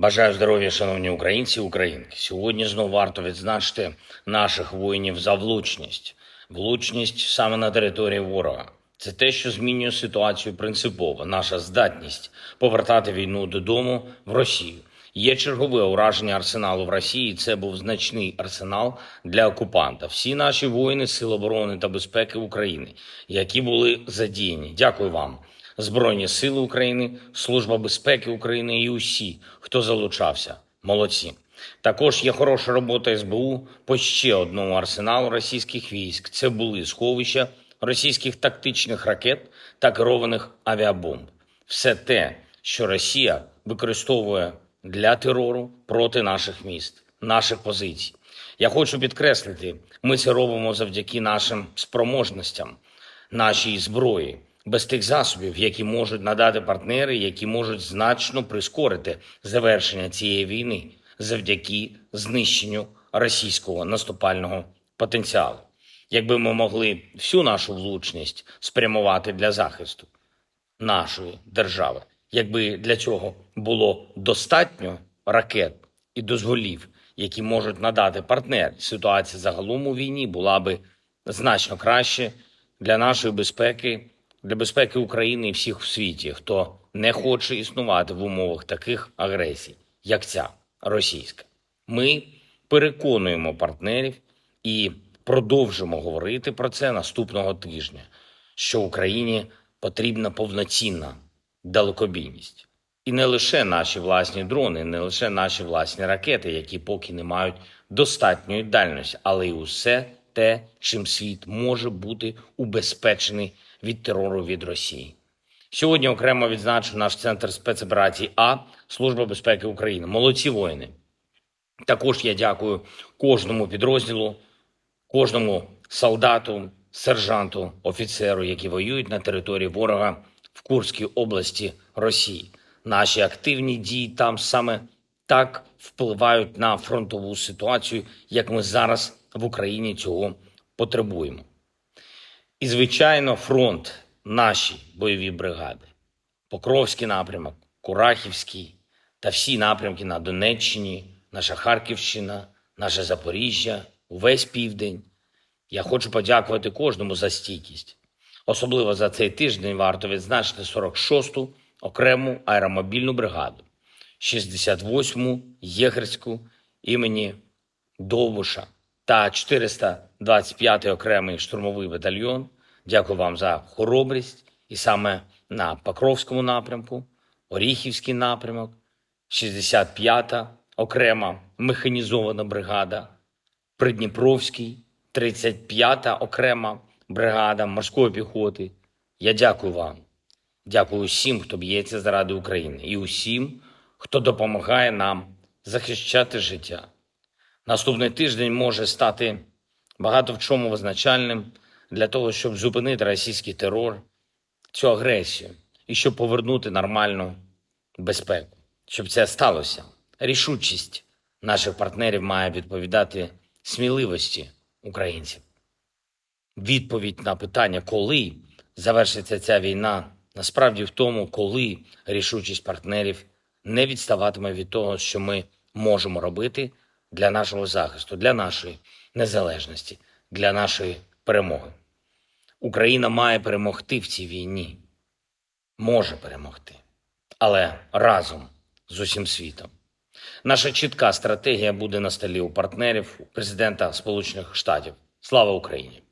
Бажаю здоров'я, шановні українці і українки. Сьогодні знову варто відзначити наших воїнів за влучність. Влучність саме на території ворога. Це те, що змінює ситуацію принципово. Наша здатність повертати війну додому в Росію. Є чергове ураження арсеналу в Росії. Це був значний арсенал для окупанта. Всі наші воїни Сил оборони та безпеки України, які були задіяні. Дякую вам. Збройні Сили України, Служба безпеки України і усі, хто залучався. Молодці. Також є хороша робота СБУ по ще одному арсеналу російських військ. Це були сховища російських тактичних ракет та керованих авіабомб. Все те, що Росія використовує для терору проти наших міст, наших позицій. Я хочу підкреслити, ми це робимо завдяки нашим спроможностям, нашій зброї, без тих засобів, які можуть надати партнери, які можуть значно прискорити завершення цієї війни завдяки знищенню російського наступального потенціалу. Якби ми могли всю нашу влучність спрямувати для захисту нашої держави, якби для цього було достатньо ракет і дозволів, які можуть надати партнери, ситуація загалом у війні була би значно краще для нашої безпеки, для безпеки України і всіх в світі, хто не хоче існувати в умовах таких агресій, як ця російська. Ми переконуємо партнерів і продовжимо говорити про це наступного тижня, що Україні потрібна повноцінна далекобійність. І не лише наші власні дрони, не лише наші власні ракети, які поки не мають достатньої дальності, але й усе те, чим світ може бути убезпечений від терору від Росії. Сьогодні окремо відзначу наш центр спецоперацій А Служба безпеки України. Молодці воїни. Також я дякую кожному підрозділу, кожному солдату, сержанту, офіцеру, які воюють на території ворога в Курській області Росії. Наші активні дії там саме так впливають на фронтову ситуацію, як ми зараз в Україні цього потребуємо. І, звичайно, фронт, наші бойові бригади, Покровський напрямок, Курахівський та всі напрямки на Донеччині, наша Харківщина, наше Запоріжжя, увесь південь. Я хочу подякувати кожному за стійкість. Особливо за цей тиждень варто відзначити 46-ту окрему аеромобільну бригаду, 68-му єгерську імені Довбуша та 425-й окремий штурмовий батальйон. Дякую вам за хоробрість. І саме на Покровському напрямку, Оріхівський напрямок, 65-та окрема механізована бригада, Придніпровський, 35-та окрема бригада морської піхоти. Я дякую вам. Дякую усім, хто б'ється заради України, і усім, хто допомагає нам захищати життя. Наступний тиждень може стати багато в чому визначальним для того, щоб зупинити російський терор, цю агресію і щоб повернути нормальну безпеку. Щоб це сталося, рішучість наших партнерів має відповідати сміливості українців. Відповідь на питання, коли завершиться ця війна, насправді в тому, коли рішучість партнерів не відставатиме від того, що ми можемо робити для нашого захисту, для нашої незалежності, для нашої перемоги. Україна має перемогти в цій війні, може перемогти, але разом з усім світом. Наша чітка стратегія буде на столі у партнерів у президента Сполучених Штатів. Слава Україні!